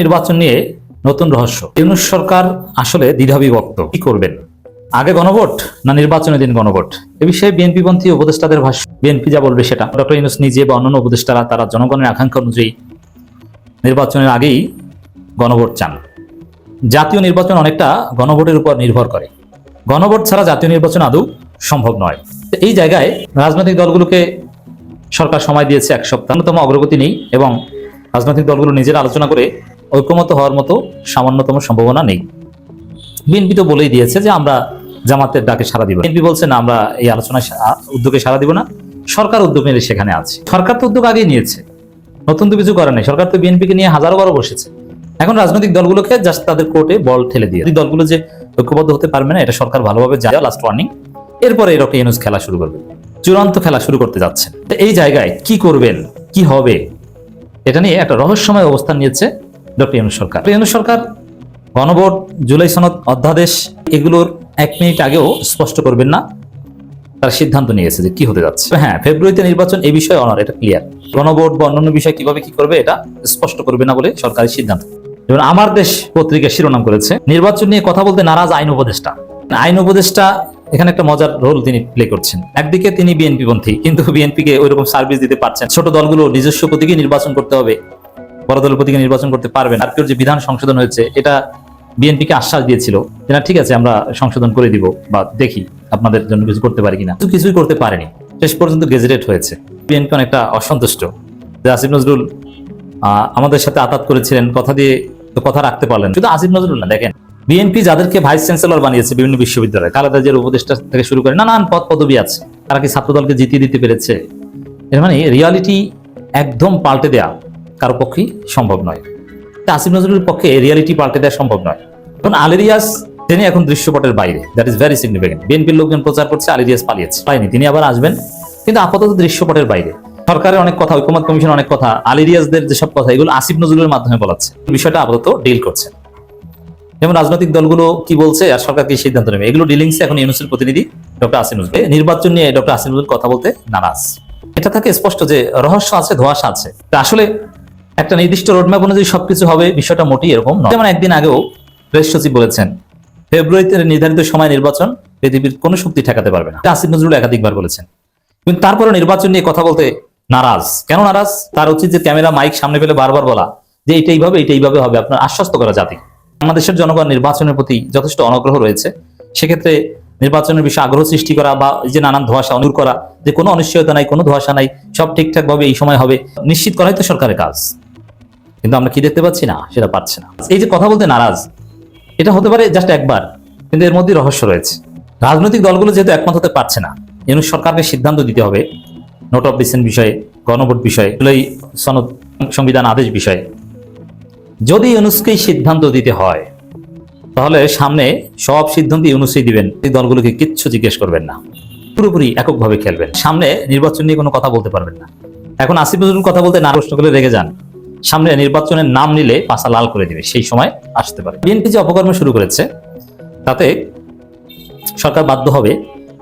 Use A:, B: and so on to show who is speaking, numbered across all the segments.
A: নির্বাচন নিয়ে নতুন রহস্য। ইউনুস সরকার আসলে দ্বিধাবিভক্ত কি করবেন? আগে গণভোট না নির্বাচনের দিন গণভোট? এ বিষয়ে বিএনপি পন্থী উপদেষ্টাদের ভাষ্য। বিএনপি যা বলবে সেটা। ডক্টর ইউনুস নিজে বা অন্যান্য উপদেষ্টারা তারা জনগণের আকাঙ্ক্ষা অনুযায়ী নির্বাচনের আগেই গণভোট চান। জাতীয় নির্বাচন অনেকটা গণভোটের উপর নির্ভর করে। গণভোট ছাড়া জাতীয় নির্বাচন আদৌ সম্ভব নয়। এই জায়গায় রাজনৈতিক দলগুলোকে সরকার সময় দিয়েছে এক সপ্তাহ। অন্যতম অগ্রগতি নেই এবং রাজনৈতিক দলগুলো নিজেরা আলোচনা করে ঐক্যমত হওয়ার মতো সামান্যতম সম্ভাবনা নেই। বিএনপি তো বলেই দিয়েছে যে আমরা জামাতের ডাকে সারা দিব। বিএনপি বলছে, না, আমরা এই আলোচনায় উদ্যোগে সারা দিব না। সরকার উদ্যোগ নিয়ে সেখানে আছে। সরকার তো উদ্যোগ আগেই নিয়েছে। নতুন তো কিছু করে নাই। সরকার তো বিএনপিকে নিয়ে হাজারো বারো বসেছে। এখন রাজনৈতিক দলগুলোকে জাস্ট তাদের কোর্টে বল ঠেলে দিয়ে। দলগুলো যে ঐক্যবদ্ধ হতে পারবে না, এটা সরকার ভালোভাবে যায় লাস্ট ওয়ার্নিং এরপরে এরকম ইউনুস খেলা শুরু করবে। চূড়ান্ত খেলা শুরু করতে যাচ্ছেন তো এই জায়গায় কি করবেন? কি হবে? এটা নিয়ে একটা রহস্যময় অবস্থান নিয়েছে ডক্টর ইউনুস সরকার। ইউনুস সরকার, গণভোট, জুলাই সনদ অধ্যাদেশ, এগুলোর এক মিনিট আগেও স্পষ্ট করবেন না। তার সিদ্ধান্ত নিয়েছে যে কি হতে যাচ্ছে। হ্যাঁ ফেব্রুয়ারিতে নির্বাচন এই বিষয়ে অনার, এটা ক্লিয়ার গণভোট বা অন্যান্য বিষয় কীভাবে কি করবে, এটা স্পষ্ট করবে না বলে সরকারি সিদ্ধান্ত। যেমন আমার দেশ পত্রিকা শিরোনাম করেছে, নির্বাচন নিয়ে কথা বলতে নারাজ আইন উপদেষ্টা। আইন উপদেষ্টা, এখানে একটা মজার রোল তিনি প্লে করছেন। একদিকে তিনি বিএনপি পন্থী, কিন্তু বিএনপি কে ওইরকম সার্ভিস দিতে পারছেন ছোট দলগুলো নিজস্ব প্রতীকে নির্বাচন করতে হবে। বড় দলের প্রতীকে নির্বাচন করতে পারবেন। আর কেউ যে বিধান সংশোধন হয়েছে, এটা বিএনপিকে আশ্বাস দিয়েছিল। যে না ঠিক আছে, আমরা সংশোধন করে দিব বা দেখি আপনাদের জন্য কিছু করতে পারি কিনা। কিছুই করতে পারেনি। শেষ পর্যন্ত গেজেটেড হয়েছে। বিএনপি অনেকটা অসন্তুষ্ট। যে আসিফ নজরুল আমাদের সাথে আতাত করেছিলেন, কথা দিয়ে তো কথা রাখতে পারলেন শুধু আসিফ নজরুল না, দেখেন, বিএনপি যাদেরকে ভাইস চ্যান্সেলর বানিয়েছে বিভিন্ন বিশ্ববিদ্যালয়ে খালেদা জিয়ার উপদেষ্টা থেকে শুরু করে নানান পদ পদবি আছে। তারা কি ছাত্রদলকে জিতিয়ে দিতে পেরেছে? এর মানে রিয়ালিটি একদম পাল্টে দেয়া। কারও পক্ষেই সম্ভব নয়। তা আসিফ নজরুলের পক্ষে রিয়ালিটি পাল্টে দেওয়া সম্ভব নয়। এখন আলেরিয়াস, তিনি এখন দৃশ্যপটের বাইরে। দ্যাট ইজ ভেরি সিগনিফিকেন্ট বিএনপির লোকজন প্রচার করছে, আলেরিয়াস পালিয়েছে। পায়নি, তিনি আবার আসবেন। কিন্তু আপাতত দৃশ্যপটের বাইরে। সরকারের অনেক কথা ঐকমত কমিশন অনেক কথা, আলেরিয়াসদের যেসব কথা, এগুলো আসিফ নজরুলের মাধ্যমে বলাচ্ছে। বিষয়টা আপাতত ডিল করছে। যেমন রাজনৈতিক দলগুলো কি বলছে, আর সরকার কি সিদ্ধান্ত নেবে? এগুলো ডিলিংসে এখন ইউনুসের প্রতিনিধি ডক্টর আসিম নজরুল। নির্বাচন নিয়ে ডক্টর আসিম নজরুল কথা বলতে নারাজ। এটা থেকে স্পষ্ট যে রহস্য আছে, ধোয়াশা আছে। আসলে একটা নির্দিষ্ট রোডম্যাপ অনুযায়ী সবকিছু হবে, বিষয়টা মোটেই এরকম নয়। যেমন একদিন আগেও প্রেস সচিব বলেছেন, ফেব্রুয়ারিতে নির্ধারিত সময় নির্বাচন পৃথিবীর কোনো শক্তি ঠেকাতে পারবে না। আসিফ নজরুল একাধিকবার বলেছেন। কিন্তু তারপরে নির্বাচন নিয়ে কথা বলতে নারাজ। কেন নারাজ? তার উচিত যে ক্যামেরা, মাইক সামনে পেলে বারবার বলা, যে এটা এইভাবে এটা এইভাবে হবে, আপনার আশ্বস্ত করা জাতি। বাংলাদেশের জনগণ নির্বাচনের প্রতি যথেষ্ট অনগ্রহ রয়েছে। সেক্ষেত্রে নির্বাচনের বিষয়ে আগ্রহ সৃষ্টি করা বা যে নানান ধোয়াশা অনুর করা, যে কোনো অনিশ্চয়তা নাই, কোনো ধোয়াশা নাই, সব ঠিকঠাক ভাবে এই সময় হবে, নিশ্চিত করাই তো সরকারের কাজ। কিন্তু আমরা কি দেখতে পাচ্ছি না, সেটা পাচ্ছে না। এই যে কথা বলতে নারাজ, এটা হতে পারে জাস্ট একবার, কিন্তু এর মধ্যে রহস্য রয়েছে। রাজনৈতিক দলগুলো যেহেতু একমত হতে পারছে না এনু সরকারকে সিদ্ধান্ত দিতে হবে, নোট অফ ডিসেন্ট বিষয়ে, গণভোট বিষয়ে জুলাই সনদ সংবিধান আদেশ বিষয়ে। যদি ইউনুসকেই সিদ্ধান্ত দিতে হয়, তাহলে সামনে সব সিদ্ধান্ত ইউনুসই দিবেন, এই দলগুলোকে কিচ্ছু জিজ্ঞেস করবেন না। পুরোপুরি এককভাবে খেলবেন। সামনে নির্বাচন নিয়ে কোনো কথা বলতে পারবেন না। এখন আসিফ নজরুল কথা বলতে না প্রশ্ন করে রেগে যান। সামনে নির্বাচনের নাম নিলে পাশা লাল করে দিবে, সেই সময় আসতে পারে। বিএনপি যে অপকর্ম শুরু করেছে, তাতে সরকার বাধ্য হবে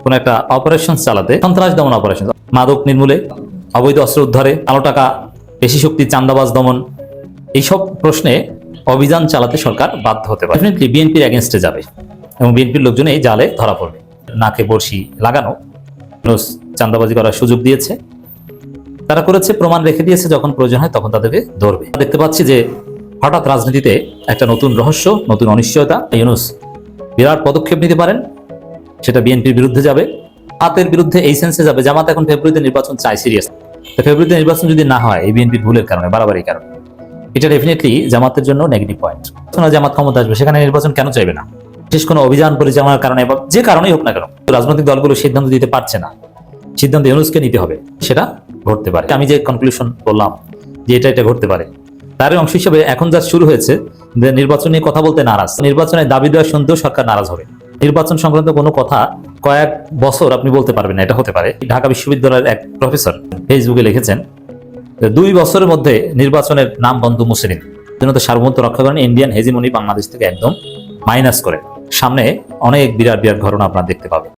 A: কোন একটা অপারেশন চালাতে। সন্ত্রাস দমন অপারেশন মাদক নির্মূলে, অবৈধ অস্ত্র উদ্ধারে, কালো টাকা পেশি শক্তি, চান্দাবাজ দমন, এইসব প্রশ্নে অভিযান চালাতে সরকার বাধ্য হতে পারে। ডেফিনেটলি বিএনপির এগেনস্টে যাবে এবং বিএনপির লোকজন এই জালে ধরা পড়বে। নাকে বড়শি লাগানো, চান্দাবাজি করার সুযোগ দিয়েছে। তারা করেছে, প্রমাণ রেখে দিয়েছে, যখন প্রয়োজন হয় তখন তাদেরকে ধরবে। দেখতে পাচ্ছি যে হঠাৎ রাজনীতিতে একটা নতুন রহস্য, নতুন অনিশ্চয়তা, ইউনুস বিরাট পদক্ষেপ নিতে পারেন, সেটা বিএনপির বিরুদ্ধে যাবে, হাতের বিরুদ্ধে এই সেন্সে যাবে, জামাত এখন ফেব্রুয়ারিতে নির্বাচন চাই সিরিয়াস। তো ফেব্রুয়ারিতে নির্বাচন যদি না হয়, এই বিএনপির ভুলের কারণে, বাড়াবাড়ির কারণে, এটা ডেফিনেটলি জামাতের জন্য নেগেটিভ পয়েন্ট জামাত ক্ষমতা আসবে, সেখানে নির্বাচন কেন চাইবে না? বিশেষ কোনো অভিযান, পরিচালনার কারণে বা যে কারণেই হোক না কেন রাজনৈতিক দলগুলো সিদ্ধান্ত দিতে পারছে না। সিদ্ধান্ত ইউনুসকে নিতে হবে, সেটা ঘটতে পারে। আমি যে কনক্লুশন বললাম যে এটা এটা ঘটতে পারে তার অংশ হিসেবে এখন যা শুরু হয়েছে, যে নির্বাচন নিয়ে কথা বলতে নারাজ। নির্বাচনের দাবি দেওয়া শুনতেও সরকার নারাজ হবে। নির্বাচন সংক্রান্ত কোনো কথা কয়েক বছর আপনি বলতে পারবেন এটা হতে পারে। ঢাকা বিশ্ববিদ্যালয়ের এক প্রফেসর ফেসবুকে লিখেছেন দুই বছরের মধ্যে নির্বাচনের নাম বন্ধ জন্য তো সার্বভৌমত্ব রক্ষা করেন ইন্ডিয়ান হেজিমনি বাংলাদেশ থেকে একদম মাইনাস করে। সামনে অনেক বিরাট বিরাট ঘটনা আপনারা দেখতে পাবেন।